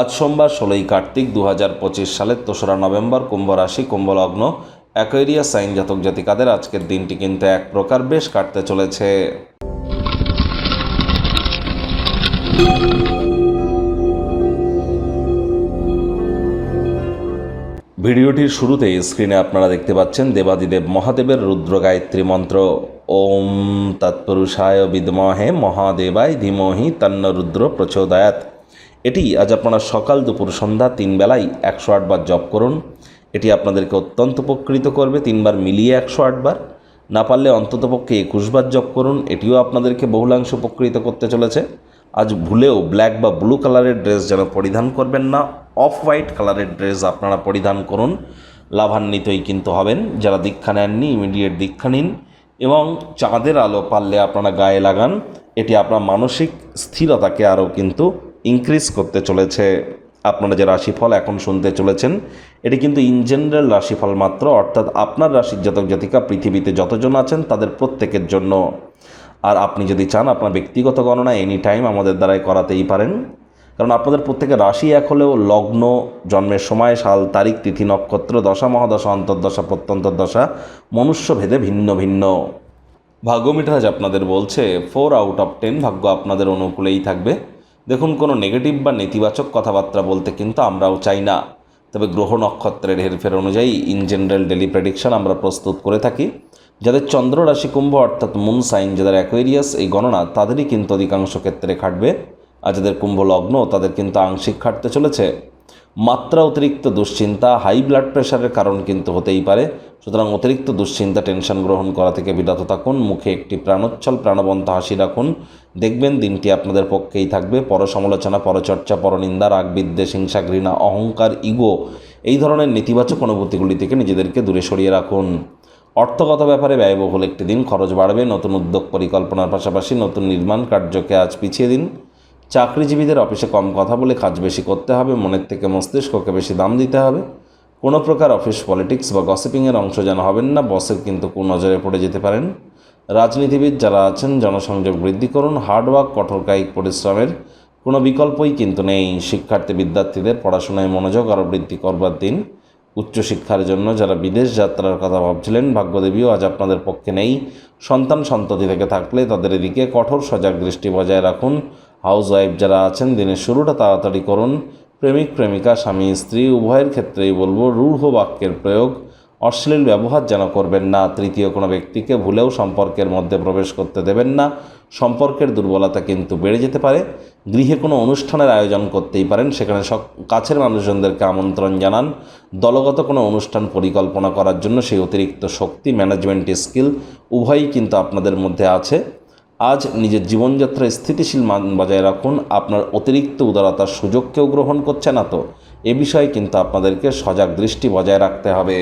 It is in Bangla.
আজ সোমবার ষোলোই কার্তিক দু হাজার পঁচিশ সালের তেসরা নভেম্বর কুম্ভ রাশি, কুম্ভ লগ্ন, অ্যাকোয়ারিয়া সাইন জাতক জাতিকাদের আজকের দিনটি কিন্তু এক প্রকার বেশ কাটতে চলেছে। ভিডিওটির শুরুতে স্ক্রিনে আপনারা দেখতে পাচ্ছেন দেবাদিদেব মহাদেবের রুদ্র গায়ত্রী মন্ত্র। ওম তৎপুরুষায় বিদমহে মহাদেবায় ধীমহি তন্ন রুদ্র প্রচোদয়াত এটি আজ আপনারা সকাল দুপুর সন্ধ্যা তিন বেলায় একশো আটবার জপ করুন। এটি আপনাদেরকে অত্যন্ত উপকৃত করবে তিনবার মিলিয়ে একশো আটবার না পারলে অন্ততপক্ষে একুশবার জপ করুন, এটিও আপনাদেরকে বহুলাংশ উপকৃত করতে চলেছে। আজ ভুলেও ব্ল্যাক বা ব্লু কালারের ড্রেস যেন পরিধান করবেন না, অফ হোয়াইট কালারের ড্রেস আপনারা পরিধান করুন। লাভান্বিতই কিন্তু হবেন, যারা দীক্ষা নেননি, ইমিডিয়েট দীক্ষা নিন এবং চাঁদের আলো পারলে আপনারা গায়ে লাগান। এটি আপনার মানসিক স্থিরতাকে আরও কিন্তু ইনক্রিজ করতে চলেছে আপনারা যে রাশিফল এখন শুনতে চলেছেন, এটি কিন্তু ইন জেনারেল রাশিফল মাত্র, অর্থাৎ আপনার রাশির জাতক জাতিকা পৃথিবীতে যতজন আছেন তাদের প্রত্যেকের জন্য। আর আপনি যদি চান আপনার ব্যক্তিগত গণনা এনি টাইম আমাদের দ্বারাই করাতেই পারেন, কারণ আপনাদের প্রত্যেকের রাশি এক হলেও লগ্ন, জন্মের সময়, সাল, তারিখ, তিথি, নক্ষত্র, দশা, মহাদশা, অন্তর্দশা, প্রত্যন্তর্দশা মনুষ্য ভেদে ভিন্ন। ভিন্ন ভাগ্যমিটাজ আপনাদের বলছে ফোর আউট অফ টেন ভাগ্য আপনাদের অনুকূলেই থাকবে। দেখুন, কোনো নেগেটিভ বা নেতিবাচক কথাবার্তা বলতে কিন্তু আমরাও চাই না। তবে গ্রহ নক্ষত্রের হেরফের অনুযায়ী ইন জেনারেল ডেলি প্রেডিকশন আমরা প্রস্তুত করে থাকি। যাদের চন্দ্র রাশি কুম্ভ, অর্থাৎ মুন সাইন যাদের অ্যাকোয়েরিয়াস এই গণনা, তাদেরই কিন্তু অধিকাংশ ক্ষেত্রে খাটবে। আর যাদের কুম্ভ লগ্ন, তাদের কিন্তু আংশিক খাটতে চলেছে। মাত্রা অতিরিক্ত দুশ্চিন্তা হাই ব্লাড প্রেশারের কারণ কিন্তু হতেই পারে। সুতরাং অতিরিক্ত দুশ্চিন্তা টেনশন গ্রহণ করা থেকে বিরত থাকুন, মুখে একটি প্রাণোচ্ছল, প্রাণবন্ত হাসি রাখুন। দেখবেন দিনটি আপনাদের পক্ষেই থাকবে। পরসমালোচনা, পরচর্চা, পরনিন্দা, রাগ, বিদ্বেষ, হিংসা, ঘৃণা, অহংকার ইগো এই ধরনের নেতিবাচক অনুভূতিগুলি থেকে নিজেদেরকে দূরে সরিয়ে রাখুন। অর্থগত ব্যাপারে ব্যয়বহুল একটি দিন, খরচ বাড়বে, নতুন উদ্যোগ পরিকল্পনার পাশাপাশি নতুন নির্মাণ কার্যকে আজ পিছিয়ে দিন। চাকরিজীবীদের অফিসে কম কথা বলে কাজ বেশি করতে হবে, মনের থেকে মস্তিষ্ককে বেশি দাম দিতে হবে। কোনো প্রকার অফিস পলিটিক্স বা গসিপিংয়ের অংশ যেন হবেন না, বসের কিন্তু কুনজরে পড়ে যেতে পারেন। রাজনীতিবিদ যারা আছেন, জনসংযোগ বৃদ্ধি করুন হার্ডওয়ার্ক কঠোর কায়িক পরিশ্রমের কোনো বিকল্পই কিন্তু নেই। শিক্ষার্থী, বিদ্যার্থীদের পড়াশোনায় মনোযোগ আরও বৃদ্ধি করবার দিন। উচ্চশিক্ষার জন্য যারা বিদেশ যাত্রার কথা ভাবছিলেন, ভাগ্যদেবীও আজ আপনাদের পক্ষে নেই। সন্তান সন্ততি থেকে থাকলে তাদের এদিকে কঠোর সজাগ দৃষ্টি বজায় রাখুন। হাউস ওয়াইফ যারা আছেন, দিনের শুরুটা তাড়াতাড়ি করুন। প্রেমিক, প্রেমিকা, স্বামী, স্ত্রী, উভয়ের ক্ষেত্রেই বলব, রূঢ় বাক্যের প্রয়োগ। অশ্লীল ব্যবহার যেন করবেন না, তৃতীয় কোনো ব্যক্তিকে ভুলেও সম্পর্কের মধ্যে প্রবেশ করতে দেবেন না। সম্পর্কের দুর্বলতা কিন্তু বেড়ে যেতে পারে। গৃহে কোনো অনুষ্ঠানের আয়োজন করতেই পারেন, সেখানে সব কাছের মানুষজনদেরকে আমন্ত্রণ জানান। দলগত কোনো অনুষ্ঠান পরিকল্পনা করার জন্য সেই অতিরিক্ত শক্তি ম্যানেজমেন্ট স্কিল উভয়ই কিন্তু আপনাদের মধ্যে আছে। আজ নিজের জীবনযাত্রায় স্থিতিশীল মান বজায় রাখুন। আপনার অতিরিক্ত উদারতার সুযোগ কেউ গ্রহণ করছে না তো। এ বিষয়ে কিন্তু আপনাদেরকে সজাগ দৃষ্টি বজায় রাখতে হবে।